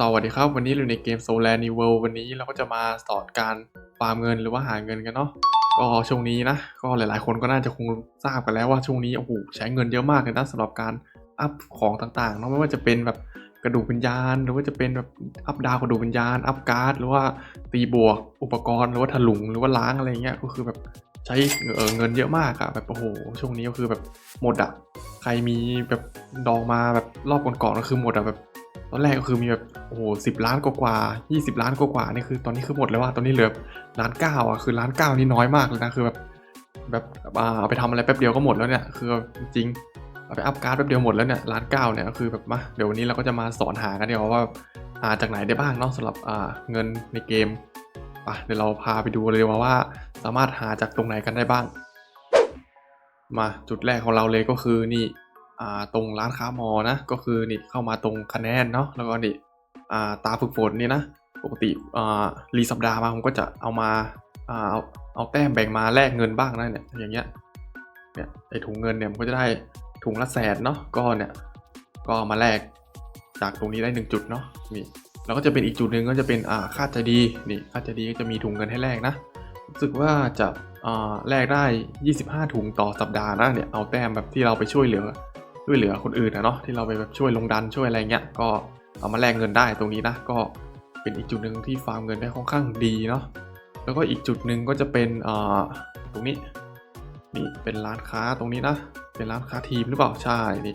สวัสดีครับ วันนี้เราอยู่ในเกม s o l a r New World วันนี้เราก็จะมาสอนการฟาร์มเงินหรือว่าหาเงินกันเนาะก็ช่วงนี้นะ ก็หลายๆ คนก็น่าจะคงทราบกันแล้วว่าช่วงนี้โอ้โหใช้เงินเยอะมากเลยนะสำหรับการอัพของต่างๆเนาะไม่ว่าจะเป็นแบบกระดูกวิญญาณ หรือว่าจะเป็นแบบอัพดาวกระดูกวิญญาณ อัพการ์ดหรือว่าตีบวกอุปกรณ์หรือว่าถลุงหรือว่าล้างอะไรเงี้ยก็คือแบบใช้เเงินเยอะมากอะแบบโอ้โหช่วงนี้ก็คือแบบหมดอะใครมีแบบดองมาแบบรอบก่อนๆก็คือหมดอะแบบ ตอนแรกก็คือมีแบบโอ้โหสิบล้านกว่ายี่สิบล้านกว่านี่คือ ตอนนี้คือหมดแล้วว่าตอนนี้เหลือล้านเก้าอะคือล้านเก้านี่น้อยมากเลยนะคือแบบแบบเอาไปทำอะไรแป๊บเดียวก็หมดแล้วเนี่ยคือจริงเอาไปอัพการ์ดแป๊บเดียวหมดแล้วเนี่ยล้านเก้าเนี่ยก็คือแบบมาเดี๋ยววันนี้เราก็จะมาสอนหากันเดี๋ยวว่าหาจากไหนได้บ้างเนาะสำหรับเงินในเกมอะเดี๋ยวเราพาไปดูเลยว่าว่า สามารถหาจากตรงไหนกันได้บ้าง มาจุดแรกของเราเลยก็คือนี่ ตรงร้านค้ามอนะ ก็คือนี่เข้ามาตรงคะแนนเนาะแล้วก็นี่ตาฝึกฝนนี่นะปกติรีสัปดาห์มาผมก็จะเอามาเอาเอาแต้มแบ่งมาแลกเงินบ้างนะเนี่ยอย่างเงี้ยเนี่ยไอถุงเงินเนี่ยมันก็จะได้ถุงละแสนเนาะก็เนี่ยก็มาแลกจากตรงนี้ได้หนึ่งจุดเนาะนี่แล้วก็จะเป็นอีกจุดหนึ่งก็จะเป็นอ่าค่าใจดีนี่ค่าใจดีก็จะมีถุงเงินให้แลกนะรู้สึกว่าจะอ่าแลกได้ 25 ถุงต่อสัปดาห์นะเนี่ยเอาแต้มแบบที่เราไปช่วยเหลือ ช่วยเหลือคนอื่นนะเนาะที่เราไปแบบช่วยลงดันช่วยอะไรเงี้ยก็เอามาแลกเงินได้ตรงนี้นะก็เป็นอีกจุดหนึ่งที่ฟาร์มเงินได้ค่อนข้างดีเนาะแล้วก็อีกจุดหนึ่งก็จะเป็นอ่าตรงนี้นี่เป็นร้านค้าตรงนี้นะเป็นร้านค้าทีมหรือเปล่าใช่นี่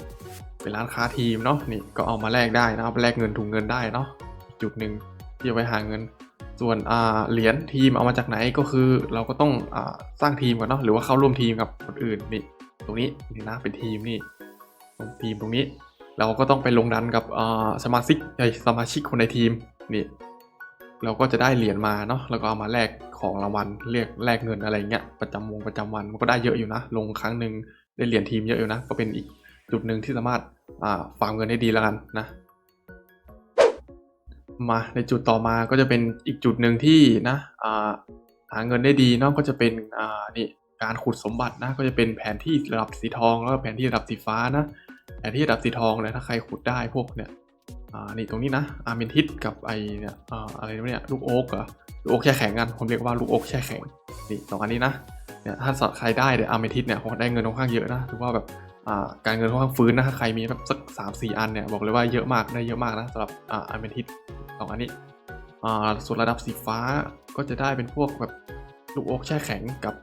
เป็นร้านค้าทีมเนาะนี่ก็เอามาแลกได้นะเอาไปแลกเงินถุงเงินได้เนาะอีกจุดหนึ่งที่เอาไว้หาเงิน ส่วนอ่าเหรียญทีมเอามาจากไหนก็คือ เราก็ต้องอ่าสร้างทีมก่อนเนาะหรือว่าเข้าร่วมทีมกับคนอื่นนี่ตรงนี้นี่นะเป็นทีมนี่ ตรงทีมตรงนี้ เราก็ต้องไปลงดันกับสมาชิกสมาชิกคนในทีมนี่เราก็จะได้เหรียญมาเนาะแล้วก็เอามาแลกของรางวัลเรียกแลกเงินอะไรเงี้ยประจำวงประจำวันมันก็ได้เยอะอยู่นะ ลงครั้งหนึ่งได้เหรียญทีมเยอะอยู่นะ ก็เป็นอีกจุดหนึ่งที่สามารถอ่าฟาร์มเงินได้ดีแล้วกันนะ มาในจุดต่อมาก็จะเป็นอีกจุดหนึ่งที่นะหาเงินได้ดีนาะก็จะเป็นนี่การขุดสมบัตินะ ก็จะเป็นแผนที่ระดับสีทองแล้วก็แผนที่ระดับสีฟ้านะ แผนที่ระดับสีทองเนี่ยถ้าใครขุดได้พวกเนี่ยอ่านี่ตรงนี้นะอาร์เมนทิสกับไอเนี่ยอ่าอะไรเนี่ยลูกโอ๊กเหรอลูกโอ๊กแช่แข็งกันผมเรียกว่าลูกโอ๊กแช่แข็งนี่สองอันนี้นะเนี่ยถ้าใครได้เนี่ยอาร์เมนทิสเนี่ยคงได้เงินค่อนข้างเยอะนะถือว่าแบบอ่าการเงินค่อนข้างฟื้นนะถ้าใครมีแบบสักสามสี่อันเนี่ยบอกเลยว่าเยอะมากได้เยอะมากนะสำหรับอ่าอาร์เมนทิสสองอันนี้อ่าส่วนระดับสีฟ้าก็จะได้เป็นพวกแบบลูกโอ๊กแช่แข็งกับ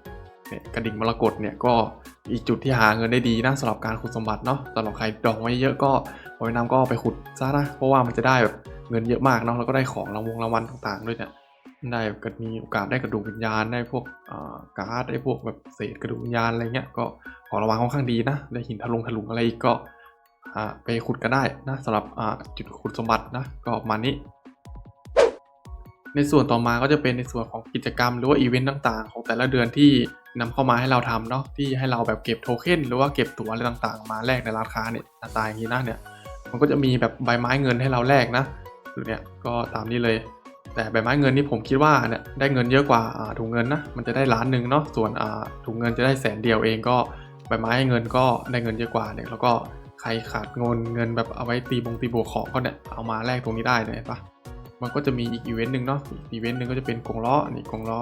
เนี่ยกระดิ่งมรกตเนี่ยก็อีกจุดที่หาเงินได้ดีนะสำหรับการขุดสมบัติเนาะสำหรับใครดองไว้เยอะก็ขอแนะนำก็เอาไปขุดซะนะเพราะว่ามันจะได้แบบเงินเยอะมากเนาะแล้วก็ได้ของรางวงรางวัลต่างๆ ด้วยเนี่ยได้แบบก็มีโอกาสได้กระดูกวิญญาณได้พวกการ์ดได้พวกแบบเศษกระดูกวิญญาณอะไรเงี้ยก็ของรางวัลค่อนข้างดีนะได้หินทะลงทะลุงอะไรอีกก็ไปขุดกันได้นะสำหรับจุดขุดสมบัตินะก็ประมาณนี้ในส่วนต่อมาก็จะเป็นในส่วนของกิจกรรมหรือว่าอีเวนต์ต่างๆ ของแต่ละเดือนที่ นำเข้ามาให้เราทำเนาะที่ให้เราแบบเก็บโทเค็นหรือว่าเก็บตั๋วอะไรต่างๆ มาแลกในร้านค้าเนี่ยหน้าตาอย่างนี้นะเนี่ยมันก็จะมีแบบใบไม้เงินให้เราแลกนะหรือเนี่ยก็ตามนี้เลย แต่ใบไม้เงินนี่ผมคิดว่าเนี่ยได้เงินเยอะกว่าถุงเงินนะมันจะได้ล้านหนึ่งเนาะส่วนถุงเงินจะได้แสนเดียวเองก็ใบไม้เงินก็ได้เงินเยอะกว่าเนี่ยแล้วก็ใครขาดเงินเงินแบบเอาไว้ตีบงตีบวกของก็เนี่ยเอามาแลกตรงนี้ได้เนี่ยปะมันก็จะมีอีกอีเวนต์หนึ่งเนาะอีกอีเวนต์หนึ่งก็จะเป็นกงล้อนี่กงล้อ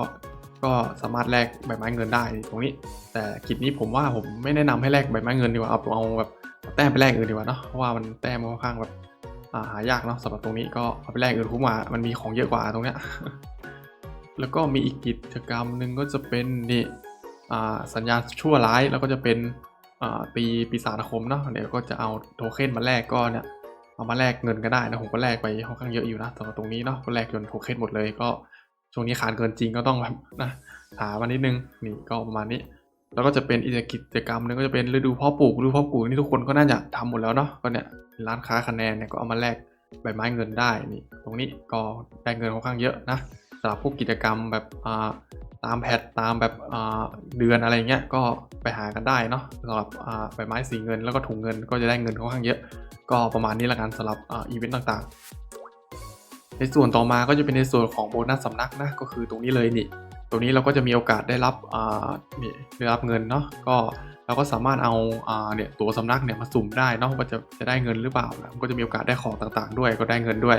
ก็สามารถแลกใบไม้เงินได้ตรงนี้ แต่กิจนี้ผมว่าผมไม่แนะนำให้แลกใบไม้เงินดีกว่าเอาเอาแบบแต้มไปแลกอื่นดีกว่าเนาะเพราะว่ามันแต้มค่อนข้างแบบาหายากเนาะสำหรับตรงนี้ก็เอาไปแลกอื่นคุ้มกว่ามันมีของเยอะกว่าตรงเนี้ยแล้วก็มีอีกกิจกรรมหนึ่งก็จะเป็นนี่สัญญาณชั่วร้ายแล้วก็จะเป็นอ่าตีปีศาจคมเนาะเดี๋ยวก็จะเอาโทเค็นมาแลกก็เนี่ยเอามาแลกเงินก็ได้นะผมก็แลกไปค่อนข้างเยอะอยู่นะสำหรับตรงนี้เนาะก็แลกจนโทเค็นหมดเลยก็ ช่วงนี้ขาดเกินจริงก็ต้องแบบนะหามานิดนึงนี่ก็ประมาณนี้ แล้วก็จะเป็นอีกกิจกรรมหนึงก็จะเป็นฤดูเพาะปลูกฤดูเพาะปลูกนี่ทุกคนก็น่าจะทำหมดแล้วเนาะก็เนี่ยร้านค้าคะแนนเนี่ยก็เอามาแลกใบไม้เงินได้นี่ตรงนี้ก็ได้เงินค่อนข้างเยอะนะสำหรับพวกกิจกรรมแบบอ่าตามแพทตามแบบอ่าเดือนอะไรเงี้ยก็ไปหากันได้เนาะสำหรับอ่าใบไม้สีเงินแล้วก็ถุงเงินก็จะได้เงินค่อนข้างเยอะ ก็ประมาณนี้ละกันสำหรับอ่าอีเวนต์ต่างๆ ในส่วนต่อมาก็จะเป็นในส่วนของโบนัสสำนักนะก็คือตรงนี้เลยนี่ ตรงนี้เราก็จะมีโอกาสได้รับอ่านี่ได้รับเงินเนาะก็เราก็สามารถเอาอ่าเนี่ยตัวสำนักเนี่ยมาสุ่มได้เนาะว่าจะจะได้เงินหรือเปล่านะก็จะมีโอกาสได้ของต่างๆ ด้วยก็ได้เงินด้วย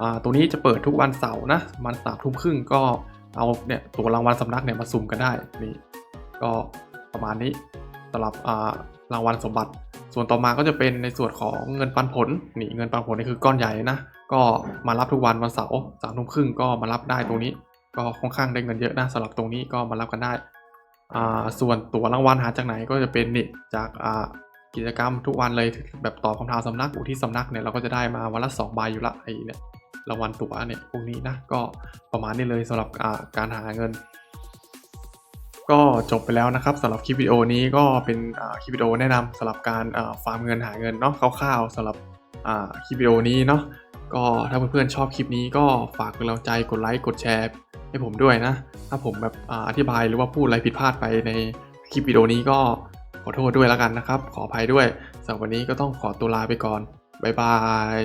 อ่าตัวนี้จะเปิดทุกวันเสาร์นะประมันสามทุ่มครึ่งก็เอาเนี่ยตัวรางวัลสำนักเนี่ยมาสุ่มกันได้นี่ก็ประมาณนี้สำหรับอ่ารางวัลสมบัติ ส่วนต่อมาก็จะเป็นในส่วนของเงินปันผลนี่เงินปันผลนี่คือก้อนใหญ่นะ ก็มารับทุกวันวันเสาร์สามทุ่มครึ่งก็มารับได้ตรงนี้ ก็ค่อนข้างได้เงินเยอะนะสำหรับตรงนี้ก็มารับกันได้อ่าส่วนตั๋วรางวัลหาจากไหนก็จะเป็นนี่จากอ่ากิจกรรมทุกวันเลยแบบตอบคำถามสำนักอุทิศสำนักเนี่ยเราก็จะได้มาวันละสองใบอยู่ละไอ้เนี่ยรางวัลตั๋วเนี่ยพวกนี้นะก็ประมาณนี้เลยสำหรับการหาเงิน ก็จบไปแล้วนะครับสำหรับคลิปวิดีโอนี้ก็เป็นคลิปวิดีโอแนะนำสำหรับการฟาร์มเงินหาเงินเนาะคร่าวๆสำหรับคลิปวิดีโอนี้เนาะ ก็ถ้าเพื่อนๆชอบคลิปนี้ก็ฝากเป็นกำลังใจกดไลค์กดแชร์ให้ผมด้วยนะ ถ้าผมแบบอธิบายหรือว่าพูดอะไรผิดพลาดไปในคลิปวิดีโอนี้ก็ขอโทษด้วยแล้วกันนะครับ ขออภัยด้วยสำหรับวันนี้ก็ต้องขอตัวลาไปก่อน บ๊ายบาย